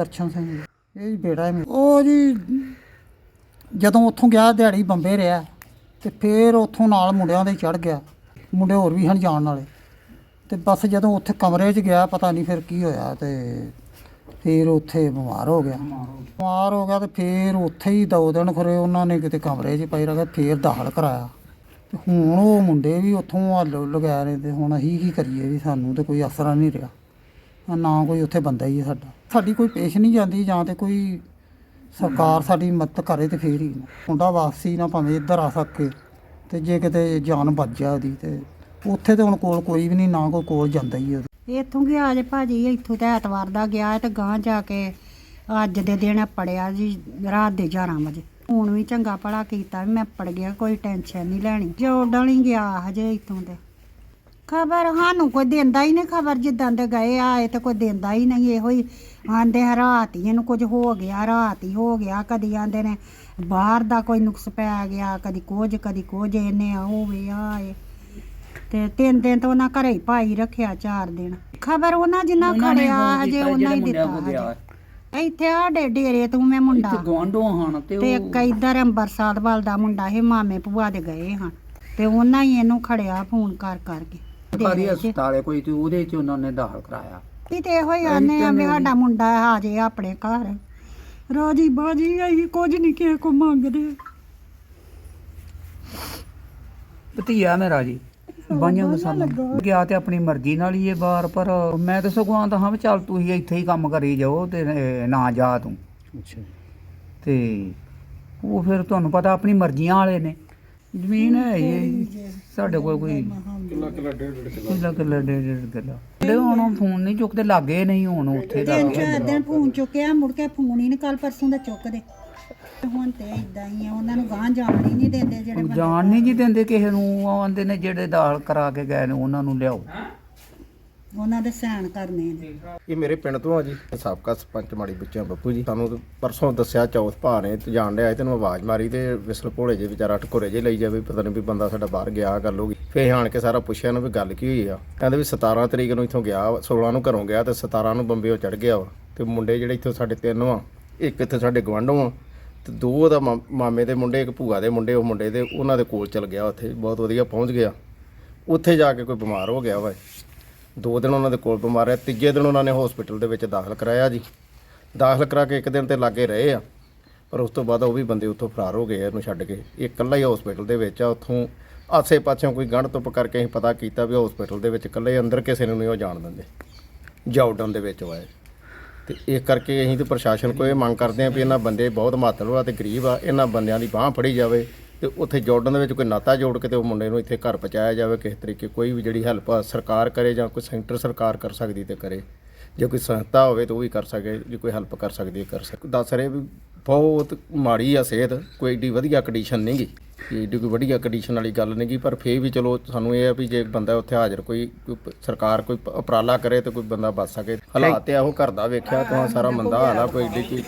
ਦਰਸ਼ਨ ਸਿੰਘ ਜੀ। ਇਹ ਜੀ ਬੇੜਾ ਹੈ ਮੇਰਾ। ਉਹ ਜੀ ਜਦੋਂ ਉੱਥੋਂ ਗਿਆ, ਦਿਹਾੜੀ ਬੰਬੇ ਰਿਹਾ ਤੇ ਫੇਰ ਉੱਥੋਂ ਨਾਲ ਮੁੰਡਿਆਂ ਦੇ ਚੜ ਗਿਆ। ਮੁੰਡੇ ਹੋਰ ਵੀ ਹਨ ਜਾਣ ਵਾਲੇ। ਤੇ ਬਸ ਜਦੋਂ ਉੱਥੇ ਕਮਰੇ 'ਚ ਗਿਆ, ਪਤਾ ਨਹੀਂ ਫਿਰ ਕੀ ਹੋਇਆ ਤੇ ਫੇਰ ਉੱਥੇ ਬਿਮਾਰ ਹੋ ਗਿਆ। ਬਿਮਾਰ ਹੋ ਗਿਆ ਤੇ ਫੇਰ ਉੱਥੇ ਹੀ ਦੋ ਦਿਨ ਖਰੇ ਉਹਨਾਂ ਨੇ ਕਿਤੇ ਕਮਰੇ 'ਚ ਪਈ ਰੱਖਿਆ ਫੇਰ ਦਾਖਲ ਕਰਾਇਆ। ਤੇ ਹੁਣ ਉਹ ਮੁੰਡੇ ਵੀ ਉੱਥੋਂ ਹੱਲ ਲਗਾ ਰਹੇ ਤੇ ਹੁਣ ਅਸੀਂ ਕੀ ਕਰੀਏ ਵੀ ਸਾਨੂੰ ਤੇ ਕੋਈ ਅਸਰ ਨਹੀਂ ਰਿਹਾ। ਨਾ ਕੋਈ ਉੱਥੇ ਬੰਦਾ ਹੀ ਹੈ ਸਾਡਾ। ਸਾਡੀ ਕੋਈ ਪੇਸ਼ ਨਹੀਂ ਜਾਂਦੀ ਜਾਂ ਤੇ ਕੋਈ ਸਰਕਾਰ ਸਾਡੀ ਮਦਦ ਕਰੇ ਤੇ ਫੇਰ ਹੀ। ਮੁੰਡਾ ਵਾਪਸੀ ਨਾ ਭਾਵੇਂ ਇੱਧਰ ਆ ਸਕੇ ਤੇ ਜੇ ਕਿਤੇ ਜਾਨ ਬਚ ਜਾ ਉਹਦੀ ਤੇ ਉੱਥੇ ਤੇ ਹੁਣ ਕੋਲ ਕੋਈ ਵੀ ਨਹੀਂ, ਨਾ ਕੋਈ ਕੋਲ ਜਾਂਦਾ ਹੀ ਉਹਦੇ। ਇੱਥੋਂ ਗਿਆ ਜੇ ਭਾਜੀ, ਇੱਥੋਂ ਤਾਂ ਐਤਵਾਰ ਦਾ ਗਿਆ ਤੇ ਗਾਂ ਜਾ ਕੇ ਅੱਜ ਦੇ ਦਿਨ ਪੜਿਆ ਜੀ, ਰਾਤ ਦੇ 11 ਵਜੇ। ਹੁਣ ਵੀ ਚੰਗਾ ਭਲਾ ਕੀਤਾ ਵੀ ਮੈਂ ਪੜ ਗਿਆ, ਕੋਈ ਟੈਨਸ਼ਨ ਨਹੀਂ ਲੈਣੀ। ਜੋ ਨਹੀਂ ਗਿਆ ਹਜੇ ਇੱਥੋਂ ਤੇ। ਖਬਰ ਸਾਨੂੰ ਕੋਈ ਦਿੰਦਾ ਹੀ ਨਹੀਂ ਖਬਰ ਜਿੱਦਾਂ ਦੇ ਗਏ ਆਏ ਤੇ ਕੋਈ ਦਿੰਦਾ ਹੀ ਨਹੀਂ ਇਹੋ ਹੀ। ਆਂਦੇ ਆ ਰਾਤ ਹੀ ਇਹਨੂੰ ਕੁਝ ਹੋ ਗਿਆ ਰਾਤ ਹੀ ਹੋ ਗਿਆ ਕਦੀ ਆਂਦੇ ਨੇ ਬਾਹਰ ਦਾ ਕੋਈ ਨੁਕਸ ਪੈ ਗਿਆ ਕਦੀ ਕੁਝ ਕਦੀ ਕੁਝ ਇਹਨੇ ਆ ਹੋਵੇ ਆਏ ਤੇ ਤਿੰਨ ਦਿਨ ਤੋਂ ਉਹਨਾਂ ਘਰੇ ਹੀ ਪਾਈ ਰੱਖਿਆ ਚਾਰ ਦਿਨ। ਖਬਰ ਉਹਨਾਂ ਜਿੰਨਾ ਖੜਿਆ ਹਜੇ ਉਹਨਾਂ ਹੀ ਦਿੱਤਾ। ਇੱਥੇ ਸਾਡੇ ਡੇਰੇ ਤੋਂ ਮੈਂ ਮੁੰਡਾ। ਗਵਾਂਢੋਂ ਹਨ ਤੇ ਤੇ ਇੱਕ ਇੱਧਰ ਅੰਬਰਸਰ ਵੱਲ ਦਾ ਮੁੰਡਾ ਇਹ ਮਾਮੇ ਭੂਆ ਦੇ ਗਏ ਹਨ। ਤੇ ਉਹਨਾਂ ਹੀ ਇਹਨੂੰ ਖੜਿਆ ਫੋਨ ਕਰ ਕਰਕੇ ਸਰਕਾਰੀ। ਹਸਪਤਾਲੇ ਕੋਈ ਤੇ ਉਹਦੇ ਚ ਉਹਨਾਂ ਨੇ ਦਾਖਲ ਕਰਾਇਆ। ਵੀ ਤੇ ਇਹੋ ਹੀ ਆਨੇ ਆ ਵੀ ਸਾਡਾ ਮੁੰਡਾ ਆ ਜੇ ਆਪਣੇ ਘਰ। ਰਾਜੀ ਬਾਜੀ ਅਸੀਂ ਕੁਝ ਨਹੀਂ ਕਿਸੇ ਕੋ ਮੰਗਦੇ। ਭਤੀਆ ਮੇਰਾ ਜੀ ਬਾਈਆਂ ਦਾ ਸਾਨੂੰ ਗਿਆ ਤੇ ਆਪਣੀ ਮਰਜ਼ੀ ਨਾਲ ਹੀ ਇਹ ਬਾਰ ਪਰ ਮੈਂ ਤਾਂ ਸਗੋਂ ਆਂਦਾ ਹਾਂ ਵੀ ਚੱਲ ਤੂੰ ਹੀ ਇੱਥੇ ਹੀ ਕੰਮ ਕਰੀ ਜਾਓ ਤੇ ਇਹ ਨਾ ਜਾ ਤੂੰ। ਅੱਛਾ। ਤੇ ਉਹ ਫਿਰ ਤੁਹਾਨੂੰ ਪਤਾ ਆਪਣੀ ਮਰਜ਼ੀਆਂ ਵਾਲੇ ਨੇ। ਜ਼ਮੀਨ ਹੈ ਹੀ ਹੈ। ਜੀ। ਸਾਡੇ ਕੋਲ ਕੋਈ ਕਿੱਲਾ ਕਿੱਲਾ ਡੇਢ ਕਿੱਲਾ। ਕਿੱਲਾ ਡੇਢ ਡੇਢ ਕਿੱਲਾ। ਤੇ ਹੁਣ ਉਹ ਫੋਨ ਨਹੀਂ ਚੁੱਕਦੇ ਲੱਗੇ ਨਹੀਂ ਹੁਣ ਉੱਥੇ ਦਾ ਤਿੰਨ ਚਾਰ ਦਿਨ ਫੋਨ ਚੁੱਕਿਆ ਮੁੜ ਕੇ ਫੋਨ ਹੀ ਨਹੀਂ ਕੱਲ ਪਰਸੋਂ ਦਾ ਚੁੱਕਦੇ। ਹੁਣ ਤੇ ਇਦਾਂ ਹੀ ਆ ਉਹਨਾਂ ਨੂੰ ਗਾਂ ਜਾਣ ਹੀ ਨਹੀਂ ਦਿੰਦੇ ਜਿਹੜੇ ਬੰਦੇ ਜਾਣ ਨਹੀਂ ਜੀ ਦਿੰਦੇ ਕਿਸੇ ਨੂੰ ਆਂਦੇ ਨੇ ਜਿਹੜੇ ਦਾਲ ਕਰਾ ਕੇ ਗਏ ਨੇ ਉਹਨਾਂ ਨੂੰ ਲਿਆਓ। ਉਹਨਾਂ ਦੇ ਸੈਨ ਕਰਨੇ ਨੇ। ਇਹ ਮੇਰੇ ਪਿੰਡ ਤੋਂ ਆ ਜੀ ਸਾਬਕਾ ਸਰਪੰਚ ਮਾੜੀ ਬੱਚਿਆਂ ਬੱਪੂ ਜੀ। ਸਾਨੂੰ ਤਾਂ ਪਰਸੋਂ ਦੱਸਿਆ ਚੌਥ ਭਾ ਨੇ ਤੇ ਜਾਣ ਡਿਆ ਸੀ ਤੈਨੂੰ ਆਵਾਜ਼ ਮਾਰੀ ਤੇ ਵਿਸਲ ਭੋਲੇ ਜੇ ਵਿਚਾਰਾ ਟਕੋਰੇ ਜੇ ਲਈ ਜਾਵੇ ਪਤਾ ਨਹੀਂ ਵੀ ਬੰਦਾ ਸਾਡਾ ਬਾਹਰ ਗਿਆ ਗੱਲ ਹੋ ਗਈ। ਫਿਰ ਆਣ ਕੇ ਸਾਰਾ ਪੁੱਛਿਆ ਨੂੰ ਵੀ ਗੱਲ ਕੀ ਹੋਈ ਆ? ਕਹਿੰਦੇ ਵੀ 17 ਤਰੀਕ ਨੂੰ ਇੱਥੋਂ ਗਿਆ ਵਾ, 16 ਨੂੰ ਘਰੋਂ ਗਿਆ ਤੇ 17 ਨੂੰ ਬੰਬੇੋਂ ਚੜ ਗਿਆ ਵਾ। ਤੇ ਮੁੰਡੇ ਜਿਹੜੇ ਇੱਥੋਂ ਸਾਡੇ ਤਿੰਨ ਆ ਇੱਕ ਇੱਥੇ ਸਾਡੇ ਗਵਾਂਢੋਂ ਆ ਤੇ ਦੋ ਉਹਦਾ ਮਾ- ਮਾਮੇ ਦੇ ਮੁੰਡੇ ਇੱਕ ਭੂਆ ਦੇ ਮੁੰਡੇ ਉਹ ਮੁੰਡੇ ਦੇ ਉਹਨਾਂ ਦੇ ਕੋਲ ਚਲ ਗਿਆ ਉੱਥੇ ਬਹੁਤ ਵਧੀਆ ਪਹੁੰਚ ਗਿਆ। ਉੱਥੇ ਜਾ ਕੇ ਕੋਈ ਬਿਮਾਰ ਹੋ ਗਿਆ ਵਾ ਦੋ ਦਿਨ ਉਹਨਾਂ ਦੇ ਕੋਲ ਬਿਮਾਰ ਰਿਹਾ ਤੀਜੇ ਦਿਨ ਉਹਨਾਂ ਨੇ ਹਸਪੀਟਲ ਦੇ ਵਿੱਚ ਦਾਖਲ ਕਰਾਇਆ ਜੀ। ਦਾਖਲ ਕਰਾ ਕੇ ਇੱਕ ਦਿਨ ਤੇ ਲਾਗੇ ਰਹੇ ਆ ਪਰ ਉਸ ਤੋਂ ਬਾਅਦ ਉਹ ਵੀ ਬੰਦੇ ਉੱਥੋਂ ਫਰਾਰ ਹੋ ਗਏ ਇਹਨੂੰ ਛੱਡ ਕੇ। ਇਹ ਇਕੱਲਾ ਹੀ ਹਸਪੀਟਲ ਦੇ ਵਿੱਚ ਆ ਉੱਥੋਂ ਆਸੇ ਪਾਸਿਓਂ ਕੋਈ ਗੰਢ ਤੁੱਪ ਕਰਕੇ ਅਸੀਂ ਪਤਾ ਕੀਤਾ ਵੀ ਹਸਪੀਟਲ ਦੇ ਵਿੱਚ ਇਕੱਲੇ ਅੰਦਰ ਕਿਸੇ ਨੂੰ ਨਹੀਂ ਉਹ ਜਾਣ ਦਿੰਦੇ। ਜਾਉਡਨ ਦੇ ਵਿੱਚ ਵਾਏ ਤੇ ਇਸ ਕਰਕੇ ਅਸੀਂ ਤੇ ਪ੍ਰਸ਼ਾਸਨ ਕੋਲ ਇਹ ਮੰਗ ਕਰਦੇ ਹਾਂ ਵੀ ਇਹਨਾਂ ਬੰਦੇ ਬਹੁਤ ਮਾਤਲ ਆ ਤੇ ਗਰੀਬ ਆ, ਇਹਨਾਂ ਬੰਦਿਆਂ ਦੀ ਬਾਹ ਫੜੀ ਜਾਵੇ ਤੇ ਉੱਥੇ ਜਾਰਡਨ ਦੇ ਵਿੱਚ ਕੋਈ ਨਾਤਾ ਜੋੜ ਕੇ ਤੇ ਉਹ ਮੁੰਡੇ ਨੂੰ ਇੱਥੇ ਘਰ ਪਹੁੰਚਾਇਆ ਜਾਵੇ, ਕਿਸੇ ਤਰੀਕੇ ਕੋਈ ਵੀ ਜਿਹੜੀ ਹੈਲਪ ਸਰਕਾਰ ਕਰੇ ਜਾਂ ਕੋਈ ਸੈਂਟਰ ਸਰਕਾਰ ਕਰ ਸਕਦੀ ਤੇ ਕਰੇ। ਜੇ ਕੋਈ ਸੰਸਥਾ ਹੋਵੇ ਤਾਂ ਉਹ ਵੀ ਕਰ ਸਕੇ, ਜੇ ਕੋਈ ਹੈਲਪ ਕਰ ਸਕਦੀ ਹੈ ਕਰ ਸਕੇ। ਦੱਸ ਰਹੇ ਵੀ ਬਹੁਤ ਮਾੜੀ ਆ ਸਿਹਤ, ਕੋਈ ਏਡੀ ਵਧੀਆ ਕੰਡੀਸ਼ਨ ਨਹੀਂ ਗੀ ਏਡੀ ਕੋਈ ਵਧੀਆ ਕੰਡੀਸ਼ਨ ਵਾਲੀ ਗੱਲ ਨਹੀਂ ਗੀ, ਪਰ ਫੇਰ ਵੀ ਚਲੋ ਸਾਨੂੰ ਇਹ ਆ ਵੀ ਜੇ ਬੰਦਾ ਉੱਥੇ ਹਾਜ਼ਰ ਕੋਈ ਕੋਈ ਪ- ਸਰਕਾਰ ਕੋਈ ਪ- ਉਪਰਾਲਾ ਕਰੇ ਤੇ ਕੋਈ ਬੰਦਾ ਬਚ ਸਕੇ। ਹਾਲਾਤ ਆ ਉਹ ਘਰ ਦਾ ਵੇਖਿਆ, ਤਾਂ ਸਾਰਾ ਮੰਦਾ ਹਾਲ ਆ, ਕੋਈ ਏਡੀ ਕੋਈ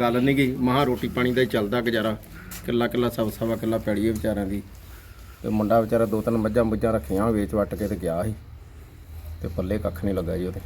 ਗੱਲ ਨਹੀਂ ਗਈ ਮਹਾ ਰੋਟੀ ਪਾਣੀ ਦਾ ਹੀ ਚੱਲਦਾ ਗੁਜ਼ਾਰਾ। ਕਿੱਲਾ ਕਿੱਲਾ ਸਵਾ ਸਵਾ ਕਿੱਲਾ ਪੈੜੀ ਹੈ ਵਿਚਾਰਿਆਂ ਦੀ। ਤੇ ਮੁੰਡਾ ਵਿਚਾਰਾ ਦੋ ਤਿੰਨ ਮੱਝਾਂ ਮੁੱਝਾਂ ਰੱਖੀਆਂ ਵੇਚ ਵੱਟ ਕੇ ਤੇ ਗਿਆ ਸੀ। ਤੇ ਪੱਲੇ ਕੱਖ ਨਹੀਂ ਲੱਗਾ ਜੀ ਉਹਦੇ।